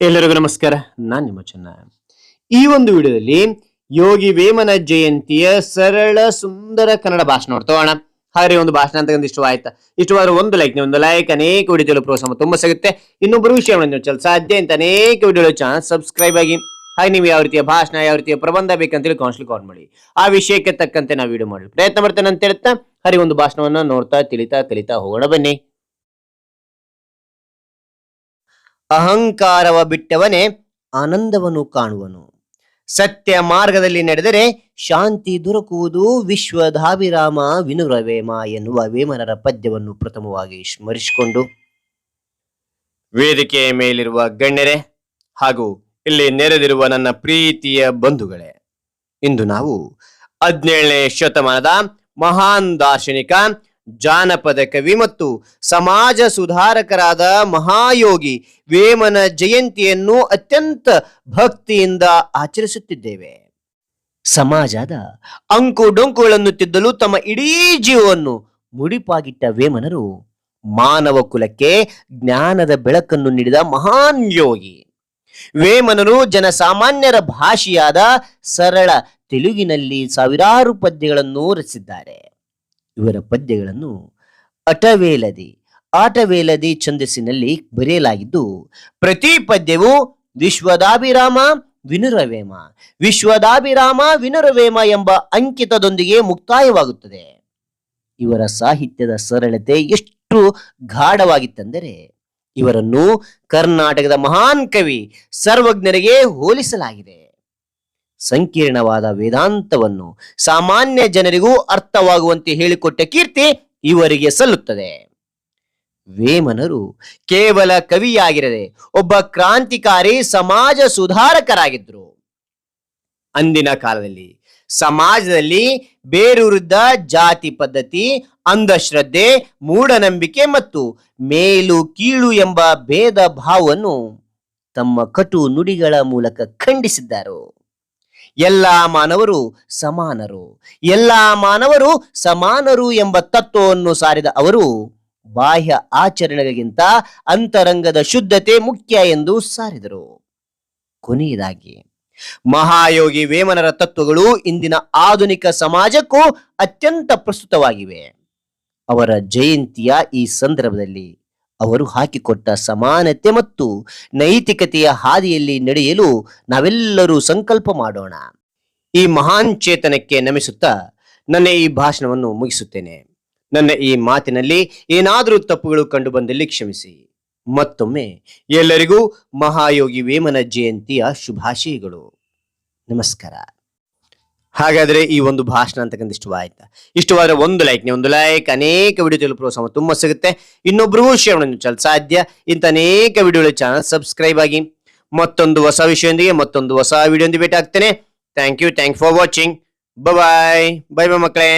ಎಲ್ಲರಿಗೂ ನಮಸ್ಕಾರ. ನಾನು ನಿಮ್ಮ ಚೆನ್ನ. ಈ ಒಂದು ವಿಡಿಯೋದಲ್ಲಿ ಯೋಗಿ ವೇಮನ ಜಯಂತಿಯ ಸರಳ ಸುಂದರ ಕನ್ನಡ ಭಾಷಣ ನೋಡ್ತೋಣ ಹಾಗೆ ಒಂದು ಭಾಷಣ ಅಂತ ಇಷ್ಟು ಆಯ್ತಾ ಇಷ್ಟವಾದ್ರೆ ಒಂದು ಲೈಕ್ ಒಂದು ಲೈಕ್ ಅನೇಕ ವಿಡಿಯೋ ಪ್ರೋತ್ಸಾಹ ತುಂಬಾ ಸಿಗುತ್ತೆ. ಇನ್ನೊಬ್ಬರು ವಿಷಯವನ್ನು ಚಲ ಸಾಧ್ಯ ಅಂತ ಅನೇಕ ವಿಡಿಯೋ ಚಾನಲ್ ಸಬ್ಸ್ಕ್ರೈಬ್ ಆಗಿ. ಹಾಗೆ ನೀವು ಯಾವ ರೀತಿಯ ಭಾಷಣ, ಯಾವ ರೀತಿಯ ಪ್ರಬಂಧ ಬೇಕಂತೇಳಿ ಕೌನ್ಸಿಲ್ ಕಾಲ್ ಮಾಡಿ. ಆ ವಿಷಯಕ್ಕೆ ತಕ್ಕಂತೆ ನಾವು ವಿಡಿಯೋ ಮಾಡಲು ಪ್ರಯತ್ನ ಮಾಡ್ತೇನೆ ಅಂತ ಹೇಳ್ತಾ ಹರಿ ಒಂದು ಭಾಷಣವನ್ನು ನೋಡ್ತಾ, ತಿಳಿತಾ, ಕಲಿತಾ ಹೋಗೋಣ ಬನ್ನಿ. ಅಹಂಕಾರವ ಬಿಟ್ಟವನೇ ಆನಂದವನ್ನು ಕಾಣುವನು. ಸತ್ಯ ಮಾರ್ಗದಲ್ಲಿ ನಡೆದರೆ ಶಾಂತಿ ದೊರಕುವುದು ವಿಶ್ವಧಾಭಿರಾಮ ವಿನುರವೇಮ ಎನ್ನುವ ವೇಮನರ ಪದ್ಯವನ್ನು ಪ್ರಥಮವಾಗಿ ಸ್ಮರಿಸಿಕೊಂಡು. ವೇದಿಕೆಯ ಮೇಲಿರುವ ಗಣ್ಯರೇ ಹಾಗೂ ಇಲ್ಲಿ ನೆರೆದಿರುವ ನನ್ನ ಪ್ರೀತಿಯ ಬಂಧುಗಳೇ, ಇಂದು ನಾವು ಹದಿನೇಳನೇ ಶತಮಾನದ ಮಹಾನ್ ದಾರ್ಶನಿಕ ಜಾನಪದ ಕವಿ ಮತ್ತು ಸಮಾಜ ಸುಧಾರಕರಾದ ಮಹಾಯೋಗಿ ವೇಮನ ಜಯಂತಿಯನ್ನು ಅತ್ಯಂತ ಭಕ್ತಿಯಿಂದ ಆಚರಿಸುತ್ತಿದ್ದೇವೆ. ಸಮಾಜದ ಅಂಕು ಡೊಂಕುಗಳನ್ನು ತಿದ್ದಲು ತಮ್ಮ ಇಡೀ ಜೀವವನ್ನು ಮುಡಿಪಾಗಿಟ್ಟ ವೇಮನರು ಮಾನವ ಕುಲಕ್ಕೆ ಜ್ಞಾನದ ಬೆಳಕನ್ನು ನೀಡಿದ ಮಹಾನ್ ಯೋಗಿ. ವೇಮನರು ಜನಸಾಮಾನ್ಯರ ಭಾಷೆಯಾದ ಸರಳ ತೆಲುಗಿನಲ್ಲಿ ಸಾವಿರಾರು ಪದ್ಯಗಳನ್ನು ರಚಿಸಿದ್ದಾರೆ. ಇವರ ಪದ್ಯಗಳನ್ನು ಅಟವೇಲದಿ, ಆಟವೇಲದಿ ಛಂದಸ್ಸಿನಲ್ಲಿ ಬರೆಯಲಾಗಿದ್ದು, ಪ್ರತಿ ಪದ್ಯವು ವಿಶ್ವದಾಭಿರಾಮ ವಿನುರವೇಮ ವಿಶ್ವದಾಭಿರಾಮ ವಿನುರವೇಮ ಎಂಬ ಅಂಕಿತದೊಂದಿಗೆ ಮುಕ್ತಾಯವಾಗುತ್ತದೆ. ಇವರ ಸಾಹಿತ್ಯದ ಸರಳತೆ ಎಷ್ಟು ಗಾಢವಾಗಿತ್ತೆಂದರೆ, ಇವರನ್ನು ಕರ್ನಾಟಕದ ಮಹಾನ್ ಕವಿ, ಸರ್ವಜ್ಞರಿಗೆ ಹೋಲಿಸಲಾಗಿದೆ. ಸಂಕೀರ್ಣವಾದ ವೇದಾಂತವನ್ನು ಸಾಮಾನ್ಯ ಜನರಿಗೂ ಅರ್ಥವಾಗುವಂತೆ ಹೇಳಿಕೊಟ್ಟ ಕೀರ್ತಿ ಇವರಿಗೆ ಸಲ್ಲುತ್ತದೆ. ವೇಮನರು ಕೇವಲ ಕವಿಯಾಗಿರದೆ ಒಬ್ಬ ಕ್ರಾಂತಿಕಾರಿ ಸಮಾಜ ಸುಧಾರಕರಾಗಿದ್ದರು. ಅಂದಿನ ಕಾಲದಲ್ಲಿ ಸಮಾಜದಲ್ಲಿ ಬೇರೂರಿದ್ದ ಜಾತಿ ಪದ್ಧತಿ, ಅಂಧಶ್ರದ್ಧೆ, ಮೂಢನಂಬಿಕೆ ಮತ್ತು ಮೇಲು ಕೀಳು ಎಂಬ ಭೇದ ಭಾವವನ್ನು ತಮ್ಮ ಕಟು ನುಡಿಗಳ ಮೂಲಕ ಖಂಡಿಸಿದ್ದಾರೆ. ಎಲ್ಲ ಮಾನವರು ಸಮಾನರು. ಎಲ್ಲ ಮಾನವರು ಸಮಾನರು ಎಂಬ ತತ್ವವನ್ನು ಸಾರಿದ ಅವರು ಬಾಹ್ಯ ಆಚರಣೆಗಳಿಗಿಂತ ಅಂತರಂಗದ ಶುದ್ಧತೆ ಮುಖ್ಯ ಎಂದು ಸಾರಿದರು. ಕೊನೆಯದಾಗಿ, ಮಹಾಯೋಗಿ ವೇಮನರ ತತ್ವಗಳು ಇಂದಿನ ಆಧುನಿಕ ಸಮಾಜಕ್ಕೂ ಅತ್ಯಂತ ಪ್ರಸ್ತುತವಾಗಿವೆ. ಅವರ ಜಯಂತಿಯ ಈ ಸಂದರ್ಭದಲ್ಲಿ ಅವರು ಹಾಕಿಕೊಟ್ಟ ಸಮಾನತೆ ಮತ್ತು ನೈತಿಕತೆಯ ಹಾದಿಯಲ್ಲಿ ನಡೆಯಲು ನಾವೆಲ್ಲರೂ ಸಂಕಲ್ಪ ಮಾಡೋಣ. ಈ ಮಹಾನ್ ಚೇತನಕ್ಕೆ ನಮಿಸುತ್ತಾ ನನ್ನ ಈ ಭಾಷಣವನ್ನು ಮುಗಿಸುತ್ತೇನೆ. ನನ್ನ ಈ ಮಾತಿನಲ್ಲಿ ಏನಾದರೂ ತಪ್ಪುಗಳು ಕಂಡು ಬಂದಲ್ಲಿ ಕ್ಷಮಿಸಿ. ಮತ್ತೊಮ್ಮೆ ಎಲ್ಲರಿಗೂ ಮಹಾಯೋಗಿ ವೇಮನ ಜಯಂತಿಯ ಶುಭಾಶಯಗಳು. ನಮಸ್ಕಾರ. ಹಾಗಾದ್ರೆ ಈ ಒಂದು ಭಾಷಣ ಅಂತಕ್ಕಂಥ ಇಷ್ಟವಾಯ್ತಾ? ಇಷ್ಟವಾದ್ರೆ ಒಂದು ಲೈಕ್ ಒಂದು ಲೈಕ್ ಅನೇಕ ವಿಡಿಯೋ ತಿಳಿದು ಸಮ ತುಂಬ ಸಿಗುತ್ತೆ. ಇನ್ನೊಬ್ರಿಗೂ ಶೇರ್ ಚಲ್ ಸಾಧ್ಯ? ಇಂಥ ಅನೇಕ ವಿಡಿಯೋಗಳ ಚಾನಲ್ ಸಬ್ಸ್ಕ್ರೈಬ್ ಆಗಿ ಮತ್ತೊಂದು ಹೊಸ ವಿಷಯದೊಂದಿಗೆ, ಮತ್ತೊಂದು ಹೊಸ ವಿಡಿಯೋ ಭೇಟಿ ಆಗ್ತೇನೆ thank you thank for watching bye bye bye ಮಕ್ಕಳೇ.